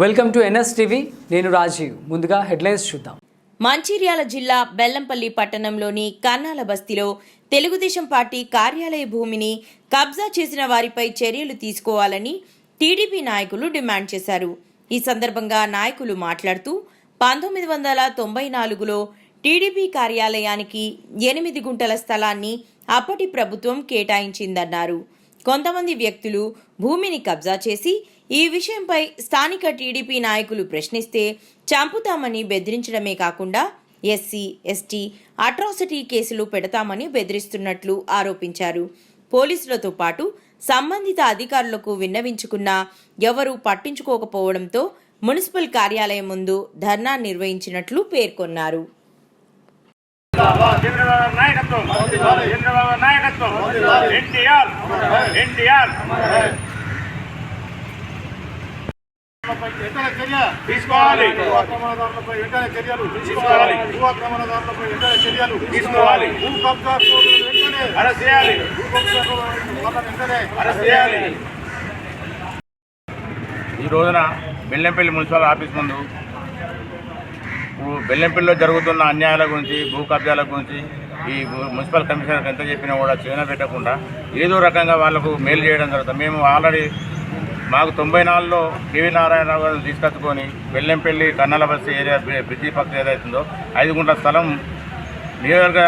Welcome to NS TV. నేను రాజీవ్. ముందుగా headlines చూద్దాం. మంచిర్యాల జిల్లా బెల్లంపల్లి పట్టణంలోని కన్నాల బస్తీలో తెలుగుదేశం పార్టీ కార్యాలయ భూమిని కబ్జా చేసిన వారిపై చర్యలు తీసుకోవాలని టీడీపీ నాయకులు డిమాండ్ చేశారు. ఈ సందర్భంగా నాయకులు మాట్లాడుతూ పంతొమ్మిది వందల తొంభై నాలుగులో టీడీపీ కార్యాలయానికి ఎనిమిది గుంటల స్థలాన్ని అప్పటి ప్రభుత్వం కేటాయించిందన్నారు. కొంతమంది వ్యక్తులు భూమిని కబ్జా చేసి ఈ విషయంపై స్థానిక టీడీపీ నాయకులు ప్రశ్నిస్తే చంపుతామని బెదిరించడమే కాకుండా ఎస్సీ ఎస్టీ అట్రాసిటీ కేసులు పెడతామని బెదిరిస్తున్నట్లు ఆరోపించారు. పోలీసులతో పాటు సంబంధిత అధికారులకు విన్నవించుకున్నా ఎవరూ పట్టించుకోకపోవడంతో మున్సిపల్ కార్యాలయం ముందు ధర్నా నిర్వహించినట్లు పేర్కొన్నారు. చంద్రబాబు నాయకత్వం చంద్రబాబు నాయకత్వం ఎన్టీఆర్ ఎన్టీఆర్ చర్య తీసుకోవాలి. భూ ఆక్రమణదారులపై వెంటనే చర్యలు తీసుకోవాలి. భూ ఆక్రమణదారులపై వెంటనే చర్యలు తీసుకోవాలి. భూ కబ్జాకోరులను వెంటనే అరెస్ట్ చేయాలి. భూ కబ్జాకోరులను వాళ్ళని వెంటనే అరెస్ట్ చేయాలి. ఈ రోజున బెల్లంపల్లి మున్సిపల్ ఆఫీస్ ముందు బెల్లంపల్లిలో జరుగుతున్న అన్యాయాల గురించి భూ కబ్జాల గురించి ఈ మున్సిపల్ కమిషనర్కి ఎంత చెప్పినా కూడా చేయన పెట్టకుండా ఏదో రకంగా వాళ్ళకు మేలు చేయడం జరుగుతుంది. మేము ఆల్రెడీ మాకు తొంభై నాలుగులో కేవీ నారాయణరావు గారు తీసుకొచ్చుకొని Vellampalli Kannala bus area bridge పక్కన ఏదైతుందో ఐదు గుంటల స్థలం నియోజక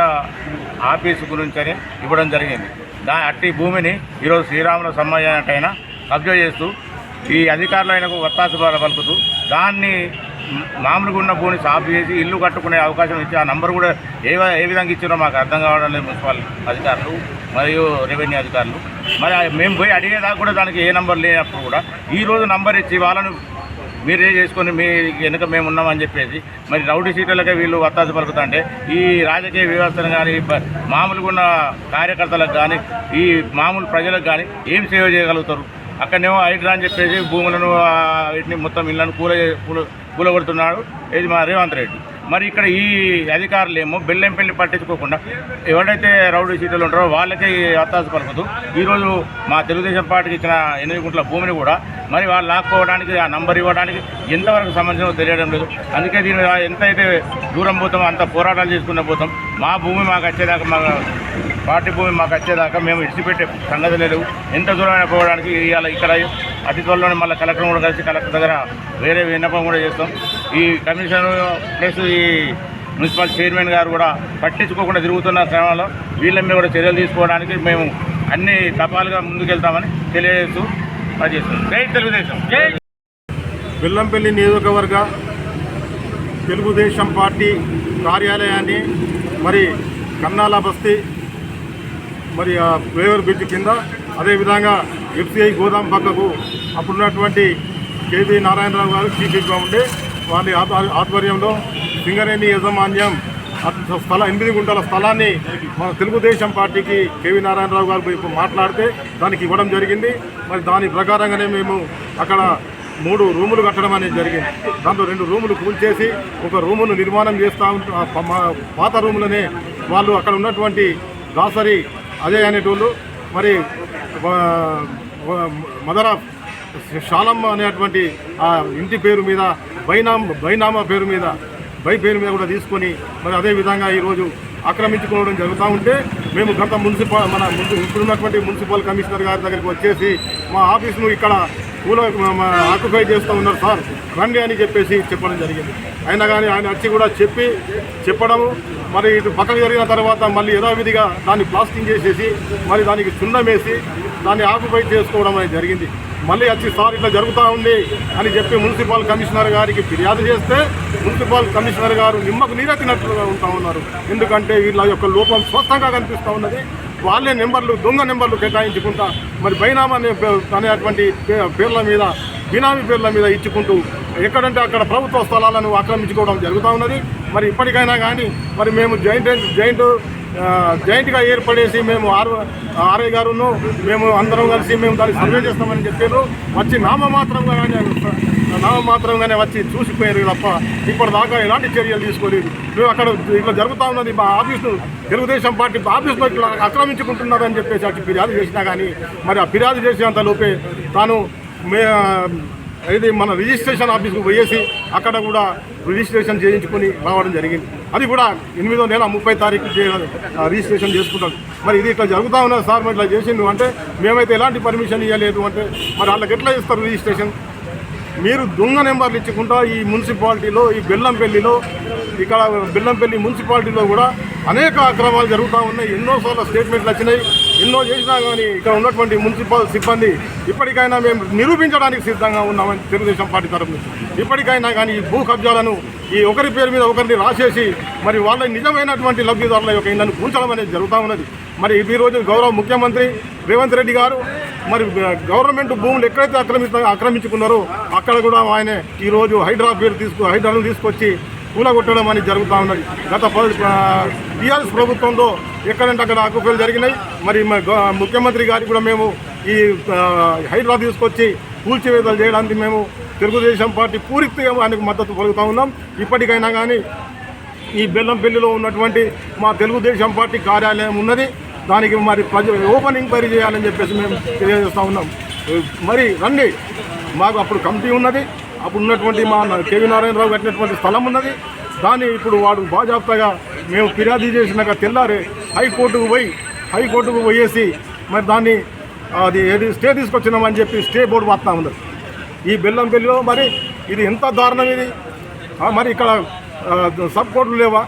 ఆఫీసు గురించి అని ఇవ్వడం జరిగింది. దా అట్టి భూమిని ఈరోజు శ్రీరాముల సమ్మయ్యనట్టయినా కబ్జా చేస్తూ ఈ అధికారులు ఆయనకు ఒత్తాసు పలుకుతూ దాన్ని మామూలుగా ఉన్న భూమిని సాఫ్ చేసి ఇల్లు కట్టుకునే అవకాశం ఇచ్చి ఆ నంబర్ కూడా ఏ ఏ విధంగా ఇచ్చారో మాకు అర్థం కావడం లేదు మున్సిపల్ అధికారులు. మరియు రెవెన్యూ అధికారులు. మరి మేము పోయి అడిగేదాకా కూడా దానికి ఏ నంబర్ లేనప్పుడు కూడా ఈ రోజు నంబర్ ఇచ్చి వాళ్ళను మీరే చేసుకొని మీ వెనుక మేము ఉన్నామని చెప్పేసి మరి రౌడీ సీట్లకే వీళ్ళు వత్తాసు పలుకుతుంటే ఈ రాజకీయ వ్యవస్థను కానీ మామూలుగా ఉన్న కార్యకర్తలకు కానీ ఈ మామూలు ప్రజలకు కానీ ఏం సేవ చేయగలుగుతారు? అక్కడనేమో హైడ్రా అని చెప్పేసి భూములను వీటిని మొత్తం ఇళ్ళను కూల కూల కూలగొడుతున్నాడు ఇది మా రేవంత్ రెడ్డి. మరి ఇక్కడ ఈ అధికారులు ఏమో బెల్లంపల్లి పట్టించుకోకుండా ఎవరైతే రౌడీ సీట్లు ఉంటారో వాళ్ళకే అత్తాసు పలుకుతూ ఈరోజు మా తెలుగుదేశం పార్టీకి ఇచ్చిన ఎనిమిది గుంట్ల భూమిని కూడా మరి వాళ్ళు లాక్కోవడానికి ఆ నంబర్ ఇవ్వడానికి ఎంతవరకు సంబంధించిన తెలియడం లేదు. అందుకే దీని ఎంత అయితే దూరం పోతామో అంత పోరాటాలు చేసుకున్న పోతాం. మా భూమి మాకు వచ్చేదాకా మా పార్టీ భూమి మాకు వచ్చేదాకా మేము ఇడిచిపెట్టే సంగతి లేదు. ఎంత దూరమైన పోవడానికి ఇవాళ ఇక్కడ అతి త్వరలోనే మళ్ళీ కలెక్టర్ కూడా కలిసి కలెక్టర్ దగ్గర వేరే విన్నపం కూడా చేస్తాం. ఈ కమిషన్ ప్లస్ ఈ మున్సిపల్ చైర్మన్ గారు కూడా పట్టించుకోకుండా తిరుగుతున్న క్రమంలో వీళ్ళ మీద కూడా చర్యలు తీసుకోవడానికి మేము అన్ని తపాలుగా ముందుకెళ్తామని తెలియజేస్తూ అది చేస్తాం జై తెలుగుదేశం. జై బెల్లంపల్లి నియోజకవర్గ తెలుగుదేశం పార్టీ కార్యాలయాన్ని మరి కన్నాల బస్తీ మరి ఫ్లేవర్ బ్రిడ్జ్ కింద అదేవిధంగా ఎఫ్సిఐ గోదాం పక్కకు అప్పుడున్నటువంటి కేవీ నారాయణరావు గారు చీఫ్గా ఉండే వారి ఆధ్వర్యంలో సింగరేణి యాజమాన్యం స్థల ఎనిమిది గుంటల స్థలాన్ని మన తెలుగుదేశం పార్టీకి కేవీ నారాయణరావు గారు మాట్లాడితే దానికి ఇవ్వడం జరిగింది. మరి దాని ప్రకారంగానే మేము అక్కడ మూడు రూములు కట్టడం అనేది జరిగింది. దాంట్లో రెండు రూములు కూల్చేసి ఒక రూమును నిర్మాణం చేస్తూ ఉంట- పాత రూములనే వాళ్ళు అక్కడ ఉన్నటువంటి దాసరి అజయ్ అనేటోళ్ళు మరి మదరా శాలమ్మ అనేటువంటి ఆ ఇంటి పేరు మీద బైనామ్ బైనామా పేరు మీద బై పేరు మీద కూడా తీసుకొని మరి అదే విధంగా ఈరోజు ఆక్రమించుకోవడం జరుగుతూ ఉంటే మేము గత మున్సిపల్ మన ముందు ఇప్పుడున్నటువంటి మున్సిపల్ కమిషనర్ గారి దగ్గరికి వచ్చేసి మా ఆఫీసును ఇక్కడ కూల ఆక్యుపై చేస్తూ ఉన్నారు సార్. రండి అని చెప్పేసి చెప్పడం జరిగింది. అయినా కానీ ఆయన వచ్చి కూడా చెప్పి చెప్పడము మరి ఇటు పక్కకు జరిగిన తర్వాత మళ్ళీ యథావిధిగా దాన్ని ప్లాస్టింగ్ చేసేసి మరి దానికి సున్నం వేసి దాన్ని ఆక్యుపై చేసుకోవడం అనేది జరిగింది. మళ్ళీ వచ్చి సార్ ఇట్లా జరుగుతూ ఉంది అని చెప్పి మున్సిపల్ కమిషనర్ గారికి ఫిర్యాదు చేస్తే మున్సిపల్ కమిషనర్ గారు నిమ్మకు నీరెత్తినట్లుగా ఉంటా ఉన్నారు. ఎందుకంటే వీళ్ళ యొక్క లోపం స్పష్టంగా కనిపిస్తూ ఉన్నది. వాళ్ళే నెంబర్లు దొంగ నెంబర్లు కేటాయించుకుంటా మరి బైనామా అనే అనేటువంటి పే- పేర్ల మీద బినామీ పేర్ల మీద ఇచ్చుకుంటూ ఎక్కడంటే అక్కడ ప్రభుత్వ స్థలాలను ఆక్రమించుకోవడం జరుగుతూ ఉన్నది. మరి ఇప్పటికైనా కానీ మరి మేము జాయింట్ జాయింట్ జాయింట్గా ఏర్పడేసి మేము ఆర్ ఆర్ఐ గారును మేము అందరం కలిసి మేము దాన్ని సర్వే చేస్తామని చెప్పారు. వచ్చి నామమాత్రంగా కానీ నామమాత్రంగానే వచ్చి చూసిపోయారు తప్ప ఇప్పటిదాకా ఎలాంటి చర్యలు తీసుకోలేదు. మేము అక్కడ ఇట్లా జరుగుతూ ఉన్నది మా ఆఫీసు తెలుగుదేశం పార్టీ ఆఫీసులో ఇట్లా ఆక్రమించుకుంటున్నారని చెప్పేసి అటు ఫిర్యాదు చేసినా కానీ మరి ఆ ఫిర్యాదు చేసేంత లోపే తాను మే ఇది మన రిజిస్ట్రేషన్ ఆఫీస్కు పోయేసి అక్కడ కూడా రిజిస్ట్రేషన్ చేయించుకొని రావడం జరిగింది. అది కూడా ఎనిమిదో నెల ముప్పై తారీఖు రిజిస్ట్రేషన్ చేసుకుంటాం మరి ఇది ఇట్లా జరుగుతూ ఉన్నది సార్ మరి ఇట్లా చేసిండు అంటే మేమైతే ఎలాంటి పర్మిషన్ ఇవ్వలేదు అంటే మరి వాళ్ళకి ఎట్లా ఇస్తారు రిజిస్ట్రేషన్? మీరు దొంగ నెంబర్లు ఇచ్చుకుంటా ఈ మున్సిపాలిటీలో ఈ బెల్లంపల్లిలో ఇక్కడ బెల్లంపల్లి మున్సిపాలిటీలో కూడా అనేక అక్రమాలు జరుగుతూ ఉన్నాయి. ఎన్నోసార్లు స్టేట్మెంట్లు వచ్చినాయి. ఎన్నో చేసినా కానీ ఇక్కడ ఉన్నటువంటి మున్సిపల్ సిబ్బంది ఇప్పటికైనా మేము నిరూపించడానికి సిద్ధంగా ఉన్నామని తెలుగుదేశం పార్టీ తరఫు ఇప్పటికైనా కానీ ఈ భూ కబ్జాలను ఈ ఒకరి పేరు మీద ఒకరిని రాసేసి మరి వాళ్ళ నిజమైనటువంటి లబ్ధిదారుల యొక్క ఇళ్ళను కూల్చడం అనేది జరుగుతూ ఉన్నది. మరి ఈరోజు రోజు గౌరవ ముఖ్యమంత్రి రేవంత్ రెడ్డి గారు మరి గవర్నమెంట్ భూములు ఎక్కడైతే ఆక్రమిస్తా ఆక్రమించుకున్నారో అక్కడ కూడా ఆయన ఈరోజు హైడ్రా పేరు తీసుకు హైడ్రాను తీసుకొచ్చి కూలగొట్టడం అనేది జరుగుతూ ఉన్నది. గత టీఆర్ఎస్ ప్రభుత్వంలో ఎక్కడంటే అక్కడ ఆకుపేలు జరిగినాయి. మరి ముఖ్యమంత్రి గారికి కూడా మేము ఈ హైదరాబాద్ తీసుకొచ్చి కూల్చివేతలు చేయడానికి మేము తెలుగుదేశం పార్టీ పూర్తిగా ఆయనకు మద్దతు పలుకుతూ ఉన్నాం. ఇప్పటికైనా కానీ ఈ బెల్లంపల్లిలో ఉన్నటువంటి మా తెలుగుదేశం పార్టీ కార్యాలయం ఉన్నది. దానికి మరి ప్రజ ఓపెన్ ఎంక్వైరీ చేయాలని చెప్పేసి మేము తెలియజేస్తూ ఉన్నాం. మరి రండి. మాకు అప్పుడు కమిటీ ఉన్నది. అప్పుడు ఉన్నటువంటి మా కేవీ నారాయణరావు కట్టినటువంటి స్థలం ఉన్నది. దాన్ని ఇప్పుడు వాడు బాజాప్తగా మేము ఫిర్యాదు చేసినాక తెల్లారి హైకోర్టుకు పోయి హైకోర్టుకు పోయేసి మరి దాన్ని అది ఏది స్టే తీసుకొచ్చినామని చెప్పి స్టే బోర్డు వస్తా ఉన్నది. ఈ బెల్లంపల్లిలో మరి ఇది ఎంత దారుణం ఇది? మరి ఇక్కడ సబ్ కోర్టులు లేవా?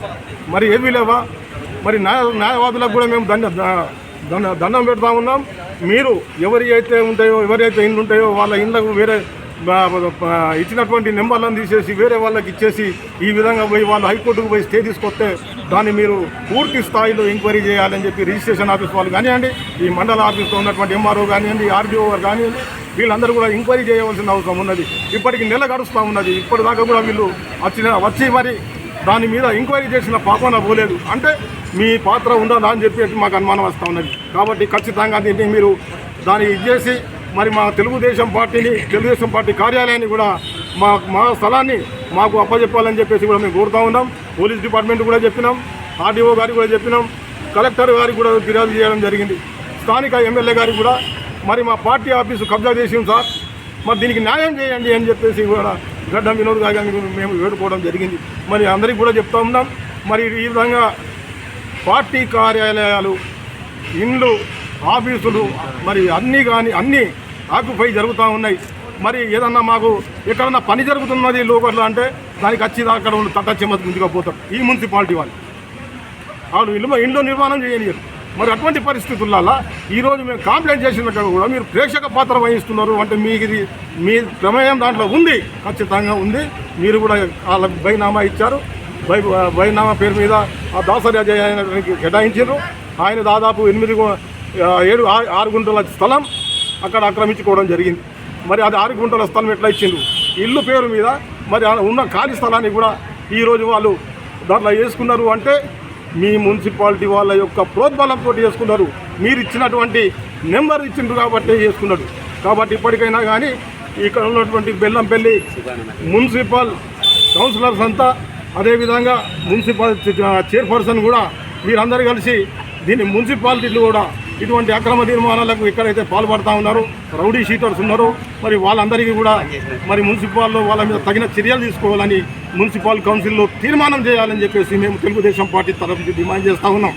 మరి ఏవి లేవా? మరి న్యాయ న్యాయవాదులకు కూడా మేము దండ దండ దండం పెడతా ఉన్నాం. మీరు ఎవరి అయితే ఉంటాయో ఎవరైతే ఇండ్లు ఉంటాయో వాళ్ళ ఇండ్లకు వేరే ఇచ్చినటువంటి నెంబర్లను తీసేసి వేరే వాళ్ళకి ఇచ్చేసి ఈ విధంగా పోయి వాళ్ళు హైకోర్టుకు పోయి స్టే తీసుకొస్తే దాన్ని మీరు పూర్తి స్థాయిలో ఎంక్వైరీ చేయాలని చెప్పి రిజిస్ట్రేషన్ ఆఫీస్ వాళ్ళు కానివ్వండి ఈ మండల ఆఫీస్లో ఉన్నటువంటి ఎంఆర్ఓ కానివ్వండి ఆర్డీఓ గారు కానివ్వండి వీళ్ళందరూ కూడా ఎంక్వైరీ చేయవలసిన అవసరం ఉన్నది. ఇప్పటికి నెల గడుస్తూ ఉన్నది. ఇప్పటిదాకా కూడా వీళ్ళు వచ్చిన వచ్చి మరి దాని మీద ఎంక్వైరీ చేసిన పాపన పోలేదు. అంటే మీ పాత్ర ఉండాలా అని చెప్పి మాకు అనుమానం వస్తూ ఉన్నది. కాబట్టి ఖచ్చితంగా దీన్ని మీరు దాన్ని ఇచ్చేసి మరి మా తెలుగుదేశం పార్టీని తెలుగుదేశం పార్టీ కార్యాలయాన్ని కూడా మా మా స్థలాన్ని మాకు అప్పచెప్పాలని చెప్పేసి కూడా మేము కోరుతా ఉన్నాం. పోలీస్ డిపార్ట్మెంట్ కూడా చెప్పినాం ఆర్డీఓ గారికి కూడా చెప్పినాం కలెక్టర్ గారికి కూడా ఫిర్యాదు చేయడం జరిగింది. స్థానిక ఎమ్మెల్యే గారికి కూడా మరి మా పార్టీ ఆఫీసు కబ్జా చేసింది సార్. మరి దీనికి న్యాయం చేయండి అని చెప్పేసి కూడా గడ్డం వినోద్ గారికి మేము వేడుకోవడం జరిగింది. మరి అందరికీ కూడా చెప్తా ఉన్నాం. మరి ఈ విధంగా పార్టీ కార్యాలయాలు ఇండ్లు ఆఫీసులు మరి అన్నీ కానీ అన్నీ ఆక్యుపై జరుగుతూ ఉన్నాయి. మరి ఏదన్నా మాకు ఎక్కడన్నా పని జరుగుతున్నది లోకర్లు అంటే దానికి వచ్చి అక్కడ ఉన్న తట్ట చెమ్మతి ఈ మున్సిపాలిటీ వాళ్ళు. వాళ్ళు ఇల్లు ఇంట్లో నిర్మాణం చేయనియరు. మరి అటువంటి పరిస్థితులలో ఈరోజు మేము కంప్లైంట్ చేసినట్టు కూడా మీరు ప్రేక్షక పాత్ర వహిస్తున్నారు. అంటే మీకు ఇది మీ ప్రమేయం దాంట్లో ఉంది. ఖచ్చితంగా ఉంది. మీరు కూడా వాళ్ళ బైనామా ఇచ్చారు. బై బైనామా పేరు మీద ఆ దాసరి అజయ్ ఆయనకి కేటాయించారు. ఆయన దాదాపు ఎనిమిది ఏడు ఆరు గుంటల స్థలం అక్కడ ఆక్రమించుకోవడం జరిగింది. మరి అది ఆరు గుంటల స్థలం ఎట్లా ఇచ్చిండు ఇల్లు పేరు మీద మరి ఉన్న ఖాళీ స్థలాన్ని కూడా ఈరోజు వాళ్ళు దాంట్లో వేసుకున్నారు అంటే మీ మున్సిపాలిటీ వాళ్ళ యొక్క ప్రోద్బలంతో చేసుకున్నారు. మీరు ఇచ్చినటువంటి నెంబర్ ఇచ్చిండ్రు కాబట్టి చేసుకున్నారు కాబట్టి ఇప్పటికైనా కానీ ఇక్కడ ఉన్నటువంటి బెల్లంపల్లి మున్సిపల్ కౌన్సిలర్స్ అంతా అదేవిధంగా మున్సిపల్ చైర్పర్సన్ కూడా వీరందరూ కలిసి దీన్ని మున్సిపాలిటీలు కూడా ఇటువంటి అక్రమ నిర్మాణాలకు ఎక్కడైతే పాల్పడతా ఉన్నారో రౌడీ షీటర్స్ ఉన్నారో మరి వాళ్ళందరికీ కూడా మరి మున్సిపాల్లో వాళ్ళ మీద తగిన చర్యలు తీసుకోవాలని మున్సిపల్ కౌన్సిల్లో తీర్మానం చేయాలని చెప్పేసి మేము తెలుగుదేశం పార్టీ తరఫు డిమాండ్ చేస్తూ ఉన్నాం.